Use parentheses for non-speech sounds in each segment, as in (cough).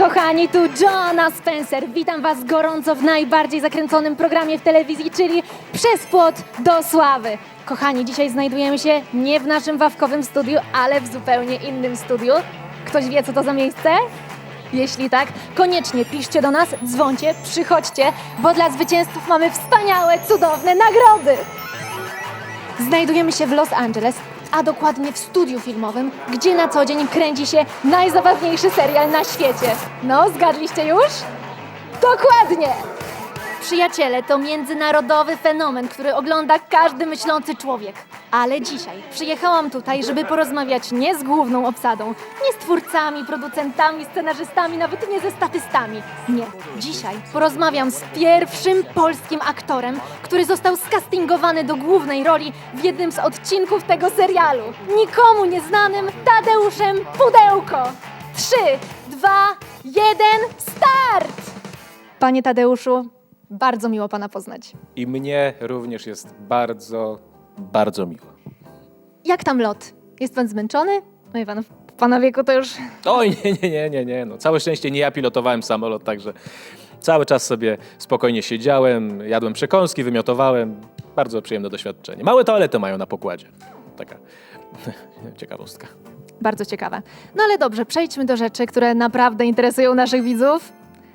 kochani, tu Joanna Spencer. Witam Was gorąco w najbardziej zakręconym programie w telewizji, czyli Przez płot do sławy. Kochani, dzisiaj znajdujemy się nie w naszym wawkowym studiu, ale w zupełnie innym studiu. Ktoś wie, co to za miejsce? Jeśli tak, koniecznie piszcie do nas, dzwońcie, przychodźcie, bo dla zwycięzców mamy wspaniałe, cudowne nagrody! Znajdujemy się w Los Angeles, a dokładnie w studiu filmowym, gdzie na co dzień kręci się najzabawniejszy serial na świecie. No, zgadliście już? Dokładnie! Przyjaciele to międzynarodowy fenomen, który ogląda każdy myślący człowiek. Ale dzisiaj przyjechałam tutaj, żeby porozmawiać nie z główną obsadą, nie z twórcami, producentami, scenarzystami, nawet nie ze statystami. Nie. Dzisiaj porozmawiam z pierwszym polskim aktorem, który został skastingowany do głównej roli w jednym z odcinków tego serialu. Nikomu nieznanym Tadeuszem Pudełko. Trzy, dwa, jeden, start! Panie Tadeuszu, bardzo miło pana poznać. I mnie również jest bardzo, bardzo miło. Jak tam lot? Jest pan zmęczony? No i pan, w pana wieku to już... Oj, nie, nie, nie, nie, nie. No, całe szczęście nie ja pilotowałem samolot, także cały czas sobie spokojnie siedziałem, jadłem przekąski, wymiotowałem. Bardzo przyjemne doświadczenie. Małe toalety mają na pokładzie. Taka (laughs) ciekawostka. Bardzo ciekawe. No ale dobrze, przejdźmy do rzeczy, które naprawdę interesują naszych widzów.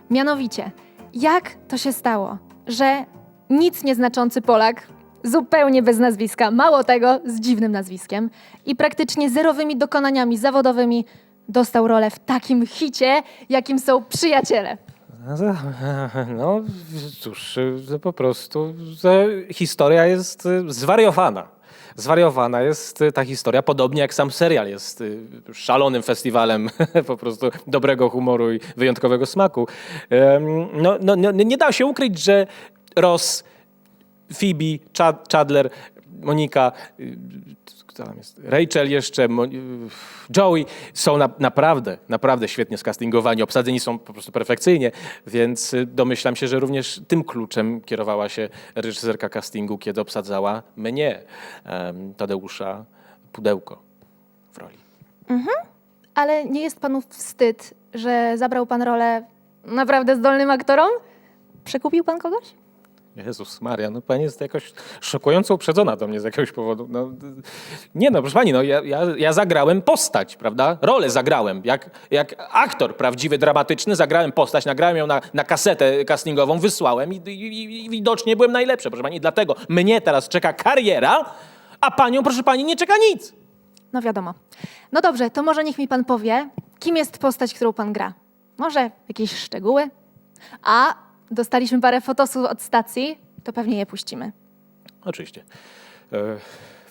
Mianowicie, jak to się stało, że nic nieznaczący Polak, zupełnie bez nazwiska, mało tego, z dziwnym nazwiskiem i praktycznie zerowymi dokonaniami zawodowymi dostał rolę w takim hicie, jakim są przyjaciele. (laughs) No cóż, po prostu historia jest y, zwariowana. Zwariowana jest y, ta historia, podobnie jak sam serial jest y, szalonym festiwalem (laughs) po prostu dobrego humoru i wyjątkowego smaku. No, no, no, nie da się ukryć, że Ross, Phoebe, Chad, Chadler, Monika, y? Rachel jeszcze, y, Joey są na, naprawdę, naprawdę świetnie skastingowani, obsadzeni są po prostu perfekcyjnie, więc y, domyślam się, że również tym kluczem kierowała się reżyserka castingu, kiedy obsadzała mnie, Tadeusza Pudełko w roli. Ale nie jest panu wstyd, że zabrał pan rolę naprawdę zdolnym aktorom? Przekupił pan kogoś? Jezus Maria, no pani jest jakoś szokująco uprzedzona do mnie z jakiegoś powodu. No, nie no, proszę pani, no ja, ja, ja zagrałem postać, prawda? Rolę zagrałem. Jak, jak aktor prawdziwy, dramatyczny, zagrałem postać, nagrałem ją na, na kasetę castingową, wysłałem i, i, i widocznie byłem najlepszy, proszę pani. Dlatego mnie teraz czeka kariera, a panią, proszę pani, nie czeka nic. No wiadomo. No dobrze, to może niech mi pan powie, kim jest postać, którą pan gra. Może jakieś szczegóły? A dostaliśmy parę fotosów od stacji, to pewnie je puścimy. Oczywiście. E,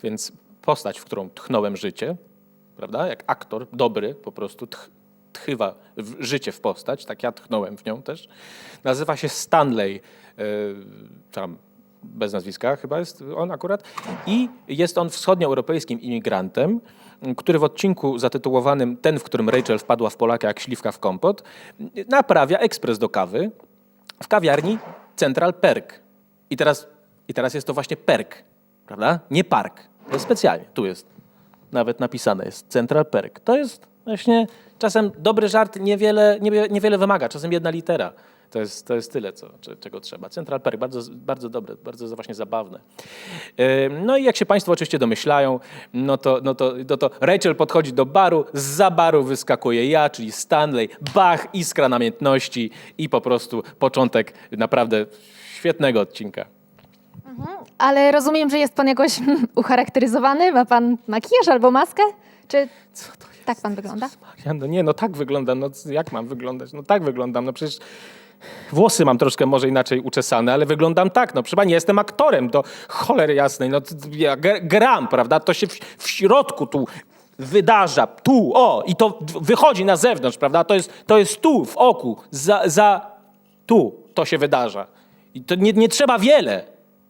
więc postać, w którą tchnąłem życie, prawda? Jak aktor dobry po prostu tch, tchywa w, życie w postać, tak ja tchnąłem w nią też. Nazywa się Stanley, e, tam bez nazwiska chyba jest on akurat. I jest on wschodnioeuropejskim imigrantem, który w odcinku zatytułowanym Ten, w którym Rachel wpadła w Polaka jak śliwka w kompot, naprawia ekspres do kawy w kawiarni Central Perk. I teraz, I teraz jest to właśnie perk, prawda? Nie park. To jest specjalnie. Tu jest nawet napisane, jest Central Perk. To jest właśnie czasem dobry żart niewiele, niewie- niewiele wymaga, czasem jedna litera. To jest, to jest tyle, co, cze- czego trzeba. Central Perk, bardzo, bardzo dobre, bardzo właśnie zabawne. No i jak się Państwo oczywiście domyślają, no to, no, to, no to Rachel podchodzi do baru, za baru wyskakuje ja, czyli Stanley, bach, iskra namiętności i po prostu początek naprawdę świetnego odcinka. Ale rozumiem, że jest pan jakoś (laughs) ucharakteryzowany? Ma pan makijaż albo maskę? Czy Co to jest? tak pan wygląda? Maria, no nie, no tak wyglądam, no jak mam wyglądać? No tak wyglądam, no przecież włosy mam troszkę może inaczej uczesane, ale wyglądam tak, no proszę pani, ja jestem aktorem, do cholery jasnej, no ja gram, prawda, to się w, w środku tu wydarza, tu, o, i to wychodzi na zewnątrz, prawda, to jest, to jest tu, w oku, za, za, tu to się wydarza. I to nie, nie trzeba wiele,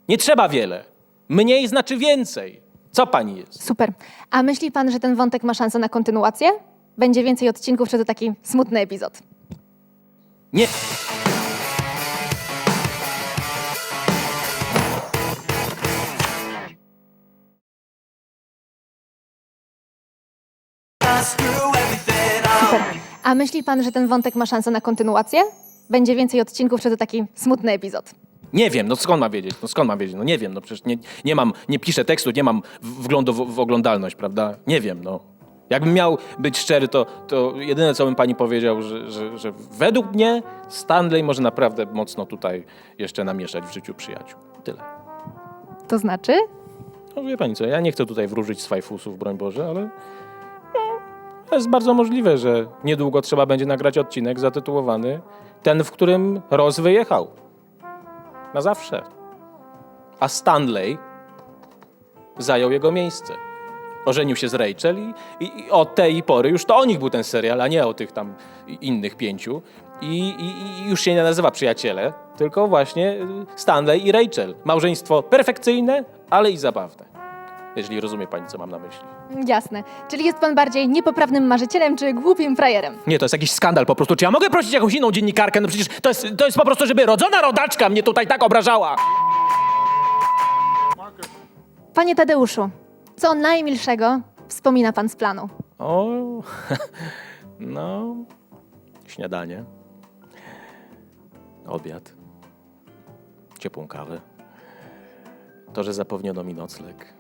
nie trzeba wiele, mniej znaczy więcej. Co pani jest? Super. A myśli pan, że ten wątek ma szansę na kontynuację? Będzie więcej odcinków, czy to taki smutny epizod? Nie. Super. A myśli pan, że ten wątek ma szansę na kontynuację? Będzie więcej odcinków, czy to taki smutny epizod? Nie wiem, no skąd mam wiedzieć? No skąd mam wiedzieć? No nie wiem, no przecież nie, nie mam, nie piszę tekstu, nie mam wglądu w, w oglądalność, prawda? Nie wiem, no. Jakbym miał być szczery, to, to jedyne, co bym pani powiedział, że, że, że według mnie Stanley może naprawdę mocno tutaj jeszcze namieszać w życiu przyjaciół. Tyle. To znaczy? No wie pani co, ja nie chcę tutaj wróżyć z fajfusów, broń Boże, ale no, jest bardzo możliwe, że niedługo trzeba będzie nagrać odcinek zatytułowany Ten, w którym Ross wyjechał. Na zawsze. A Stanley zajął jego miejsce. Ożenił się z Rachel i, i, i od tej pory już to o nich był ten serial, a nie o tych tam innych pięciu. I, i, już się nie nazywa Przyjaciele, tylko właśnie Stanley i Rachel. Małżeństwo perfekcyjne, ale i zabawne. Jeżeli rozumie pani, co mam na myśli. Jasne. Czyli jest pan bardziej niepoprawnym marzycielem, czy głupim frajerem? Nie, to jest jakiś skandal po prostu. Czy ja mogę prosić jakąś inną dziennikarkę? No przecież to jest, to jest po prostu, żeby rodzona rodaczka mnie tutaj tak obrażała. Panie Tadeuszu, co najmilszego wspomina pan z planu? O, (laughs) no, śniadanie, obiad, ciepłą kawę, to, że zapewniono mi nocleg.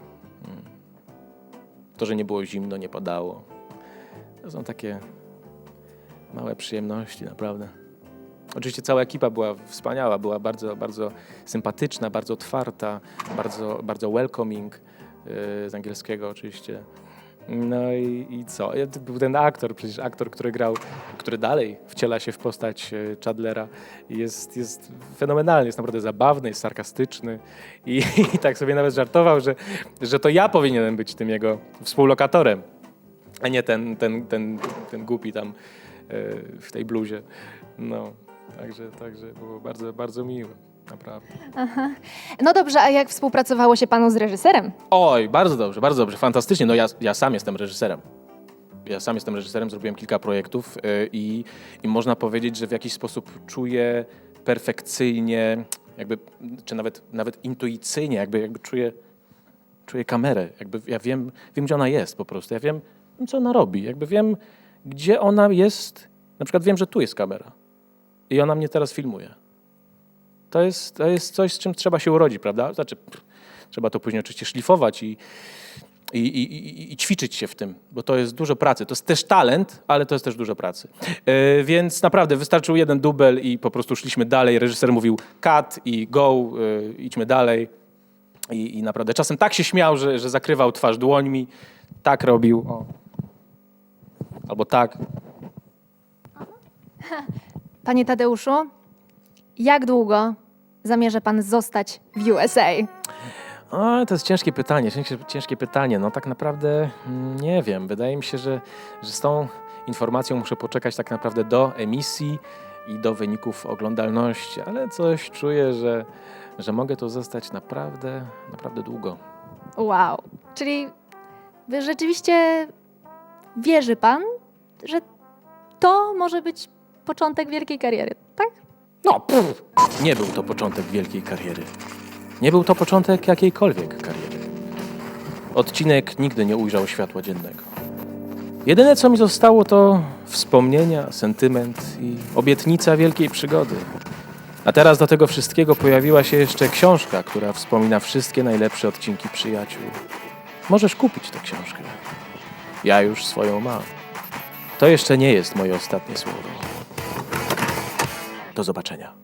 To, że nie było zimno, nie padało. To są takie małe przyjemności, naprawdę. Oczywiście cała ekipa była wspaniała, była bardzo, bardzo sympatyczna, bardzo otwarta, bardzo, bardzo welcoming, yy, z angielskiego oczywiście. No i, i co? Był ten aktor, przecież aktor, który grał, który dalej wciela się w postać e, Chadlera. Jest, jest fenomenalny, jest naprawdę zabawny, jest sarkastyczny i, (laughs) i tak sobie nawet żartował, że, że to ja powinienem być tym jego współlokatorem, a nie ten, ten, ten, ten głupi tam e, w tej bluzie. No, także, także było bardzo, bardzo miłe, naprawdę. No dobrze, a jak współpracowało się panu z reżyserem? Oj, bardzo dobrze, bardzo dobrze, fantastycznie. No ja, ja sam jestem reżyserem. Ja sam jestem reżyserem, zrobiłem kilka projektów y, i, i można powiedzieć, że w jakiś sposób czuję perfekcyjnie, jakby, czy nawet, nawet intuicyjnie, jakby, jakby czuję, czuję kamerę. Jakby ja wiem, wiem, gdzie ona jest po prostu. Ja wiem, co ona robi. Jakby wiem, gdzie ona jest. Na przykład wiem, że tu jest kamera i ona mnie teraz filmuje. To jest, to jest coś, z czym trzeba się urodzić, prawda? Znaczy, pff, trzeba to później oczywiście szlifować i, i, i, i, ćwiczyć się w tym, bo to jest dużo pracy. To jest też talent, ale to jest też dużo pracy. E, więc naprawdę wystarczył jeden dubel i po prostu szliśmy dalej. Reżyser mówił cut i go, e, idźmy dalej. I, I naprawdę czasem tak się śmiał, że, że zakrywał twarz dłońmi. Tak robił. O. Albo tak. Panie Tadeuszu, jak długo zamierza pan zostać w USA? O, to jest ciężkie pytanie, ciężkie, ciężkie pytanie. No tak naprawdę mm, nie wiem. Wydaje mi się, że, że z tą informacją muszę poczekać tak naprawdę do emisji i do wyników oglądalności, ale coś czuję, że, że mogę tu zostać naprawdę, naprawdę długo. Wow. Czyli wy rzeczywiście wierzy pan, że to może być początek wielkiej kariery, tak? No, pff, nie był to początek wielkiej kariery. Nie był to początek jakiejkolwiek kariery. Odcinek nigdy nie ujrzał światła dziennego. Jedyne, co mi zostało, to wspomnienia, sentyment i obietnica wielkiej przygody. A teraz do tego wszystkiego pojawiła się jeszcze książka, która wspomina wszystkie najlepsze odcinki przyjaciół. Możesz kupić tę książkę. Ja już swoją mam. To jeszcze nie jest moje ostatnie słowo. Do zobaczenia.